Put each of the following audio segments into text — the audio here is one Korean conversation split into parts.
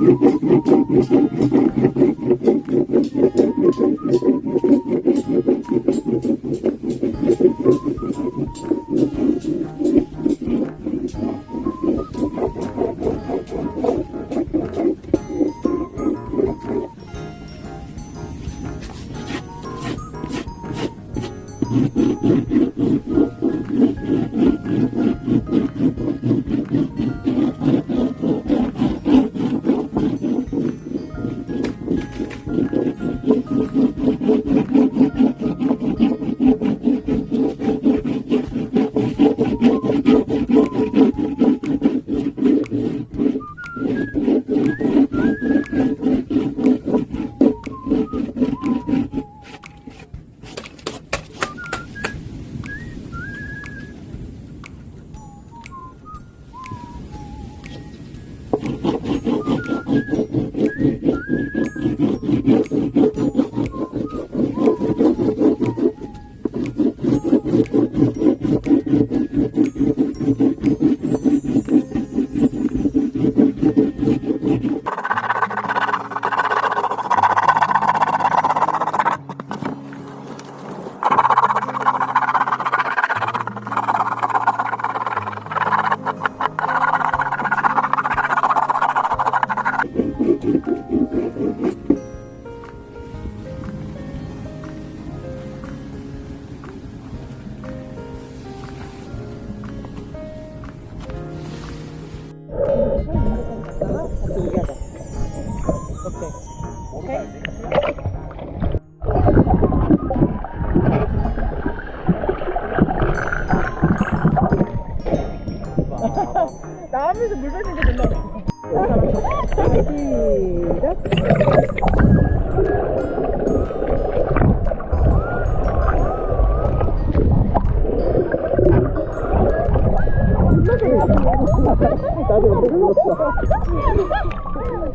나오 Thank.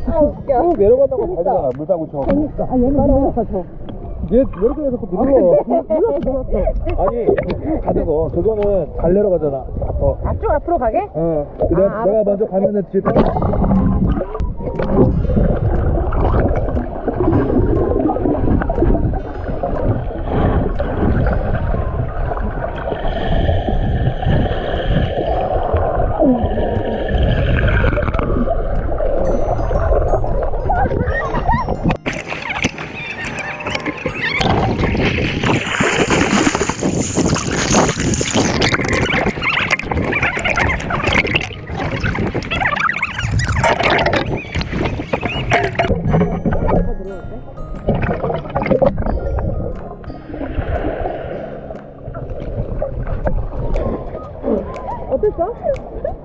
아 웃겨. 쭉 내려가다가 가잖아, 물 타고 쳐. 그러니까 아 얘는 줘. 얘 해서 자꾸. 눌렀어, 눌렀어. 아니, 가는 거. 그거는 잘 내려가잖아. 어. 앞쪽 앞으로 가게? 어. 내가, 아, 내가 먼저 가면은 뒤에 딱.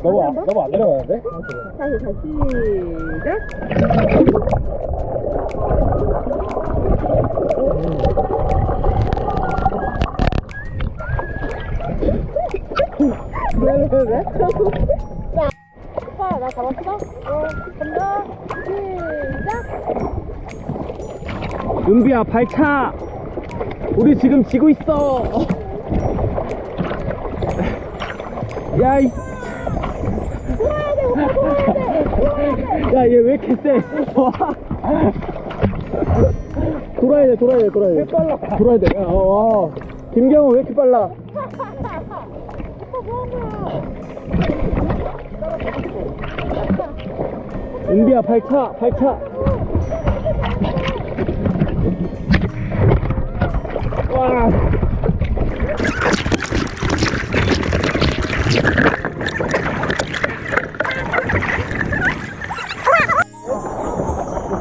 너무, 안- 너무 안 내려가는데? 다시 다시 시작. 왜, 왜, 왜? 야, 오빠, 나 잡았어? 어, 간다. 시작. 은비야, 발차! 우리 지금 지고 있어! 야, 이. 야, 얘 왜 이렇게 세? 와. 돌아야 돼, 돌아야 돼, 돌아야 돼. 빨라. 돌아야 돼. 야, 어, 어. 김경호 왜 이렇게 빨라? 은비야, 발차, 발차.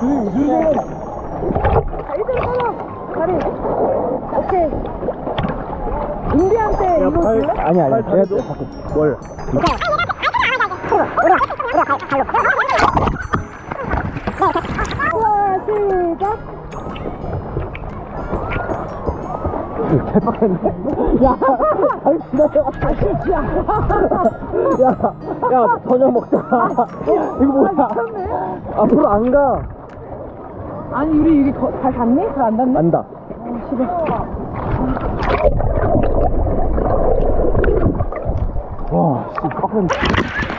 다리 들어 빨라. 다리. 오케이. 은비한테 이거 줄래? 아니 아니 내가 또 자꾸 뭘 하나, 시작. 개빡했네 야 아니 지나쳐 야야 저녁 먹자 이거 뭐야 앞으로 안가 아니, 우리 여기 거, 잘 닿니? 잘안 닿니? 안다 와씨 빡했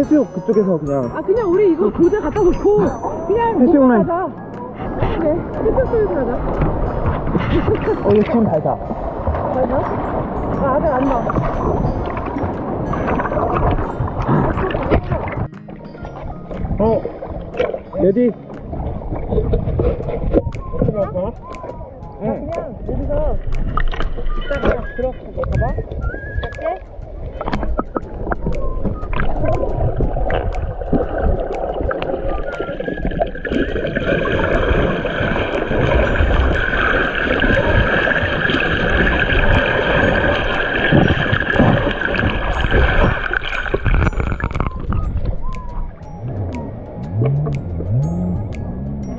해수욕 그쪽에서 그냥. 아 그냥 우리 이거 모자 갖다 놓고 그냥 해수욕 라인. 가자. 그래 해수욕 소리도 가자. 어 이거 참 달다 맞아? 아 아직 안 나와. 어 레디. 그냥 여기서 이따가 들어가 봐봐 갈게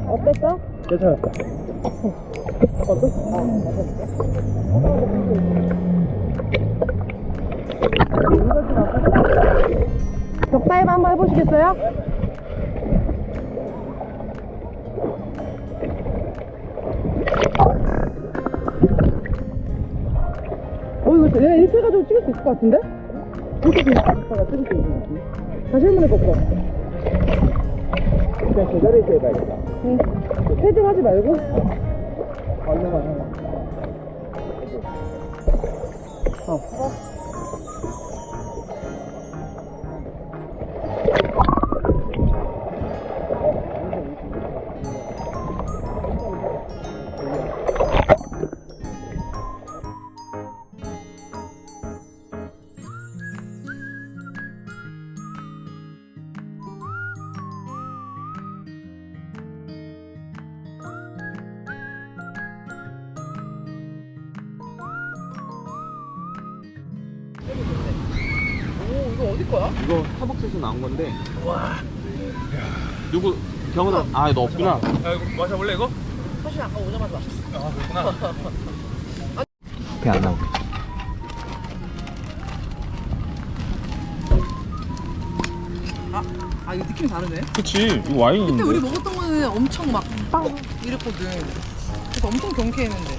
어땠어? 괜찮았다 격다이브 한번 해보시겠어요? 어 이거 내가 이렇게 해가지고 찍을 수 있을 것 같은데? 이렇게 찍을 수 있을 것 같아 다시 한번 해볼까? 그냥 제자리에서 해봐야겠다. 응. 헤딩 하지 말고. 얼마만 해오이 어디 거야? 이거 스타벅스에서 나온 건데. 와. 누구 경은아? 아, 너 없구나. 사실 아까 오자마자 왔어 배 안 나오게. 아 이거 느낌이 다르네 그치. 이거 와인인데. 근데 우리 먹었던 거는 엄청 막 빵 이랬거든 그래서 엄청 경쾌했는데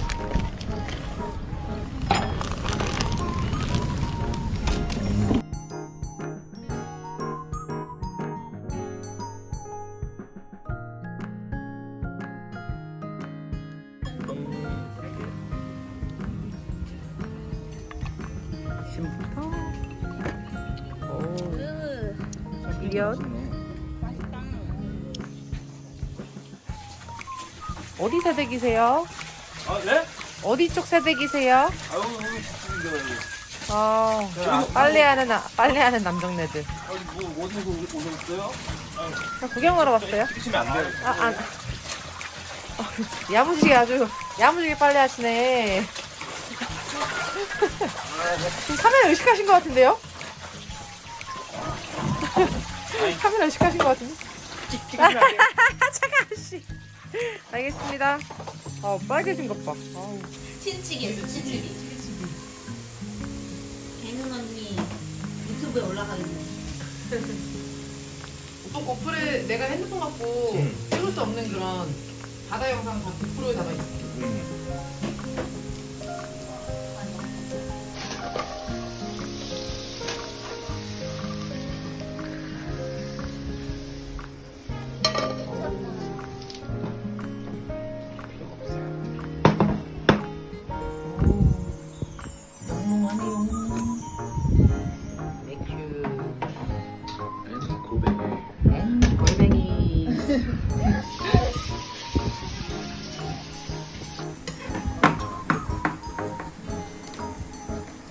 오 이련 어디 세대기세요? 아 네? 어디 쪽 세대기세요? 아유 아, 빨래하는 나- 빨래하는 남정네들. 아니 뭐 어디서 오셨어요? 저 구경하러 왔어요. 찍으시면 안 돼요 아, 아. 어, 야무지게 아주 야무지게 빨래하시네. 지금 카메라 의식하신 것 같은데요? 의식하신 것 같은데? 잠깐 씨. 알겠습니다. 아 빨개진 것 봐. 아우. 친치기에서 친치기. 개는 언니 유튜브에 올라가겠네. 또 고프레 내가 핸드폰 갖고 찍을 수 없는 그런 바다 영상 다 고프로에다가 있어.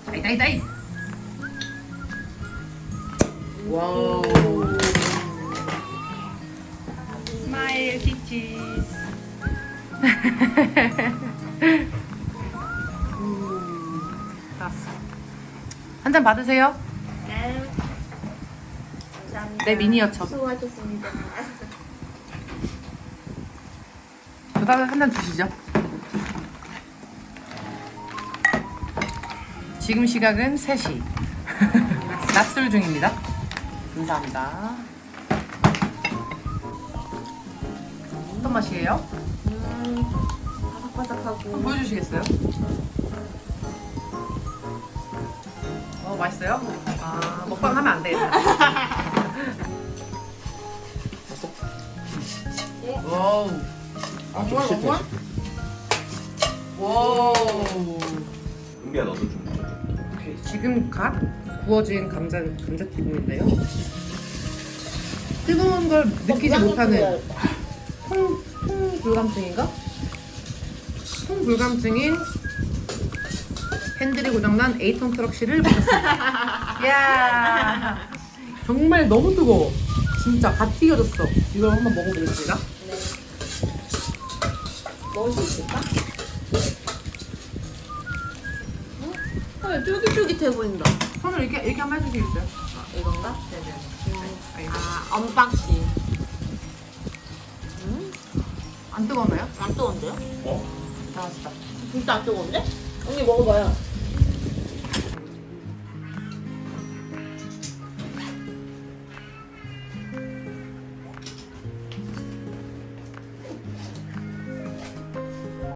다이 다이 다이. 와우. 스마일 티치스. 한잔 받으세요. 네. 감사합니다. 내 미니어처럼. 수고하셨습니다. 저다가 한잔 주시죠. 지금 시각은 3시. 낮술 중입니다. 감사합니다. 어떤 맛이에요? 음, 바삭바삭하고. 보여주시겠어요? 먹어봐. 맛있어요? 아 먹방 하면 안 되겠다. 와우. 아, 정말? 실패. 와우. 은비야 너도 좀. 지금 갓 구워진 감자 감자튀김인데요. 뜨거운 걸 느끼지 못하는 통, 통 불감증인가? 통 불감증인 핸들이 고장난 에이톤 트럭시를 보셨습니다. 이야 정말 너무 뜨거워. 진짜 갓 튀겨졌어. 이걸 한번 먹어보겠습니다. 먹을 수 있을까? 응? 어, 쫄깃쫄깃해 보인다. 손을 이렇게 이렇게 한번 해주시겠어요? 아, 이건가? 네네. 아, 언박싱. 음? 안 뜨거웠나요? 안 뜨거운데요? 어? 나왔다. 진짜 안 뜨거운데? 언니 먹어봐요.